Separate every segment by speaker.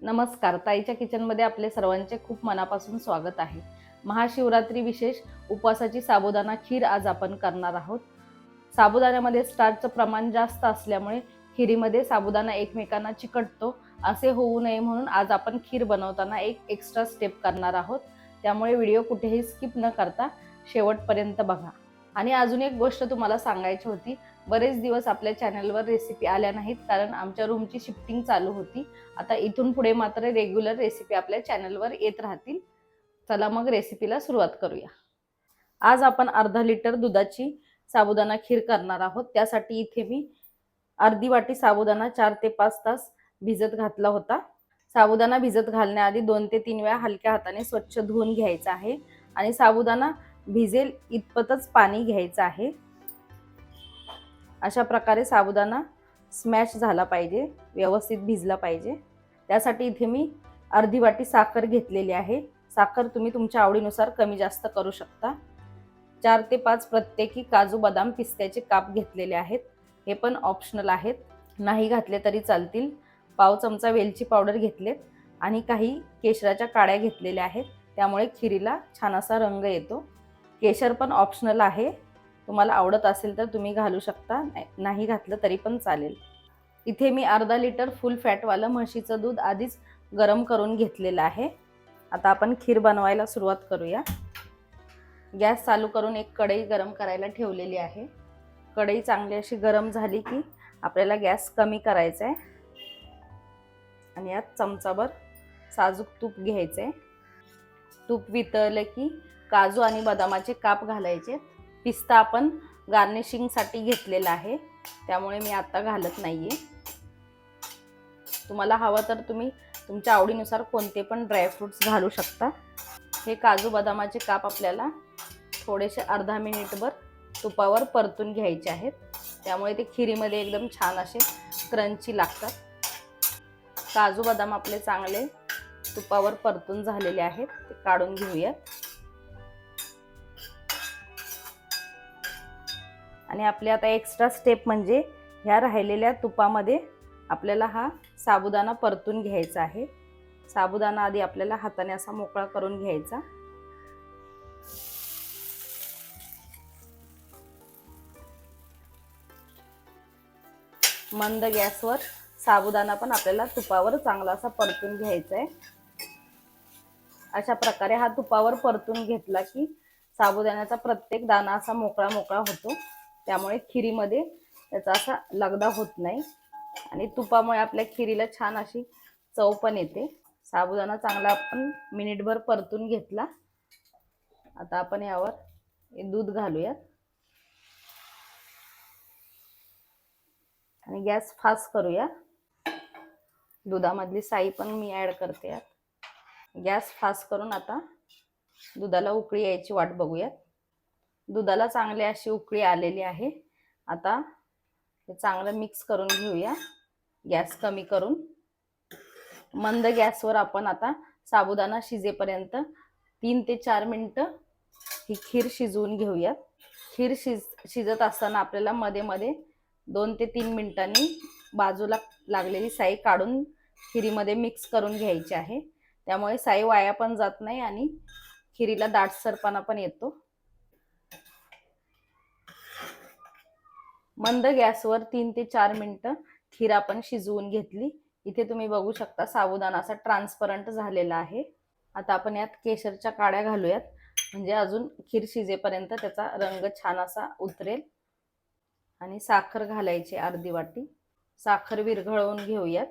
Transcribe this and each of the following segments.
Speaker 1: नमस्कार. ताईच्या किचनमध्ये आपले सर्वांचे खूप मनापासून स्वागत आहे. महाशिवरात्री विशेष उपवासाची साबुदाणा खीर आज आपण करणार आहोत. साबुदाण्यामध्ये स्टार्चचं प्रमाण जास्त असल्यामुळे खिरीमध्ये साबुदाणा एकमेकांना चिकटतो असे होऊ नये म्हणून आज आपण खीर बनवताना एक एक्स्ट्रा स्टेप करणार आहोत. त्यामुळे व्हिडिओ कुठेही स्किप न करता शेवटपर्यंत बघा. आणि अजून एक गोष्ट तुम्हाला सांगायची होती बरेच दिवस आपल्या चॅनलवर रेसिपी आल्या नाहीत कारण आमच्या रूमची शिफ्टिंग चालू होती. आता इथून पुढे मात्र रेग्युलर रेसिपी आपल्या चॅनलवर येत राहतील. चला मग रेसिपीला सुरुवात करूया. आज आपण अर्धा लिटर दुधाची साबुदाणा खीर करणार आहोत. त्यासाठी इथे मी अर्धी वाटी साबुदाणा चार ते पाच तास भिजत घातला होता. साबुदाणा भिजत घालण्याआधी दोन ते तीन वेळा हलक्या हाताने स्वच्छ धुवून घ्यायचा आहे. आणि साबुदाणा भिजेल इतपतच पाणी घ्यायचं आहे. अशा प्रकारे साबुदाणा स्मॅश झाला पाहिजे व्यवस्थित भिजला पाहिजे. त्यासाठी इथे मी अर्धी वाटी साखर घेतलेली आहे. साखर तुम्ही तुमच्या आवडीनुसार कमी जास्त करू शकता. चार ते पाच प्रत्येकी काजू बदाम पिस्त्याचे काप घेतलेले आहेत. हे पण ऑप्शनल आहेत. नाही घातले तरी चालतील. पाव चमचा वेलची पावडर घेतलेत आणि काही केशराच्या काड्या घेतलेल्या आहेत. त्यामुळे खिरीला छान असा रंग येतो. केशर पण ऑप्शनल आहे. तुम्हाला आवडत असेल तर तुम्ही घालू शकता नाही घातलं तरी पण चालेल. इथे मी अर्धा लिटर फुल फॅटवालं म्हशीचं दूध आधीच गरम करून घेतलेलं आहे. आता आपण खीर बनवायला सुरुवात करूया. गॅस चालू करून एक कढई गरम करायला ठेवलेली आहे. कढई चांगली अशी गरम झाली की आपल्याला गॅस कमी करायचा आहे आणि यात चमचाभर साजूक तूप घ्यायचं आहे तूप वितळलं की काजू आणि बदामाचे काप घालायचे. पिस्ता आपण गार्निशिंगसाठी घेतलेला आहे. त्यामुळे मी आत्ता घालत नाही आहे तुम्हाला हवं तर तुम्ही तुमच्या आवडीनुसार कोणते पण ड्रायफ्रूट्स घालू शकता. हे काजू बदामाचे काप आपल्याला थोडेसे अर्धा मिनिटभर तुपावर परतून घ्यायचे आहेत. त्यामुळे ते खिरीमध्ये एकदम छान असे क्रंची लागतात. काजू बदाम आपले चांगले तुपावर परतून झालेले आहेत. ते काढून घेऊयात. आणि आपले आता एक्स्ट्रा स्टेप म्हणजे ह्या राहिलेल्या तुपामध्ये आपल्याला हा साबुदाणा परतून घ्यायचा आहे. साबुदाणा आधी आपल्याला हाताने असा मोकळा करून घ्यायचा. मंद गॅसवर साबुदाणा पण आपल्याला तुपावर चांगला असा परतून घ्यायचा आहे. अशा प्रकारे हा तुपावर परतून घेतला की साबुदाण्याचा प्रत्येक दाणा असा मोकळा मोकळा होतो. त्यामुळे खिरीमध्ये त्याचा असा लगदा होत नाही. आणि तुपामुळे आपल्या खिरीला छान अशी चव पण येते. साबुदाणा चांगला आपण मिनिटभर परतून घेतला. आता आपण यावर दूध घालूयात. आणि गॅस फास्ट करूया. दुधामधली साई पण मी ॲड करते यात. गॅस फास्ट करून आता दुधाला उकळी यायची वाट बघूयात. दुधाला चांगली अशी उकळी आलेली आहे. आता हे चांगलं मिक्स करून घेऊया. गॅस कमी करून. मंद गॅसवर आपण आता साबुदाणा शिजेपर्यंत तीन ते चार मिनटं ही खीर शिजवून घेऊयात. खीर शिज शिजत असताना आपल्याला मध्ये मध्ये दोन ते तीन मिनिटांनी बाजूला लागलेली साई काढून खिरीमध्ये मिक्स करून घ्यायची आहे. त्यामुळे साई वाया पण जात नाही आणि खिरीला दाटसरपणा पण येतो. मंद गॅसवर तीन ते चार मिनिटं खीर आपण शिजवून घेतली. इथे तुम्ही बघू शकता साबुदाणा असा ट्रान्सपरंट झालेला आहे. आता आपण यात केशरच्या काड्या घालूयात. म्हणजे अजून खीर शिजेपर्यंत त्याचा रंग छान असा उतरेल. आणि साखर घालायची अर्धी वाटी. साखर विरघळवून घेऊयात.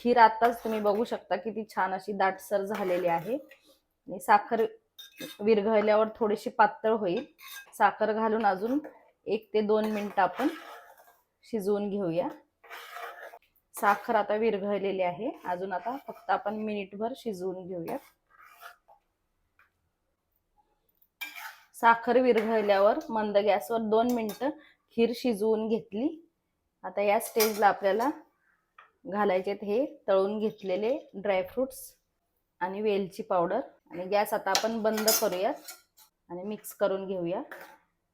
Speaker 1: खीर आताच तुम्ही बघू शकता किती छान अशी दाटसर झालेली आहे. आणि साखर विरघळल्यावर थोडीशी पातळ होईल. साखर घालून अजून एक ते दोन मिनटं आपण शिजवून घेऊया. साखर आता विरघळलेली आहे. अजून आता फक्त आपण मिनिटभर शिजवून घेऊया. साखर विरघळल्यावर मंद गॅसवर दोन मिनटं खीर शिजवून घेतली. आता या स्टेजला आपल्याला घालायचे हे तळून घेतलेले ड्रायफ्रुट्स आणि वेलची पावडर. आणि गॅस आता आपण बंद करूयात आणि मिक्स करून घेऊया.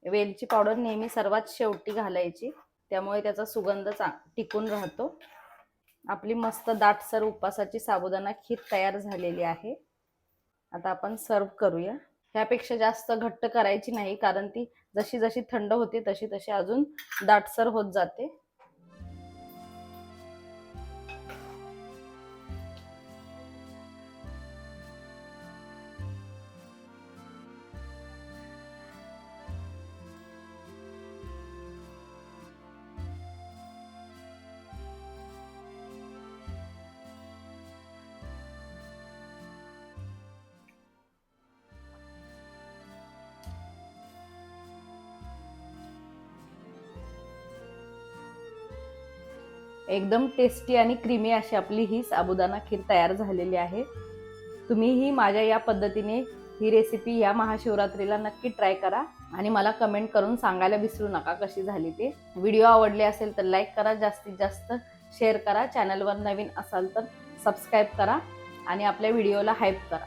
Speaker 1: वेलची पावडर नेहमी सर्वात शेवटी घालायची. त्यामुळे त्याचा सुगंध चा टिकून राहतो. आपली मस्त दाटसर उपासाची साबुदाणा खीर तयार झालेली आहे. आता आपण सर्व करूया. ह्यापेक्षा जास्त घट्ट करायची नाही कारण ती जशी जशी थंड होते तशी तशी अजून दाटसर होत जाते. एकदम टेस्टी आणि क्रीमी अशी आपली ही साबुदाणा खीर तयार झालेली आहे. तुम्हीही माझ्या या पद्धतीने ही रेसिपी या महाशिवरात्रीला नक्की ट्राय करा आणि मला कमेंट करून सांगायला विसरू नका कशी झाली ते. व्हिडिओ आवडले असेल तर लाईक करा जास्तीत जास्त शेअर करा. चॅनलवर नवीन असाल तर सबस्क्राईब करा आणि आपल्या व्हिडिओला हाईप करा.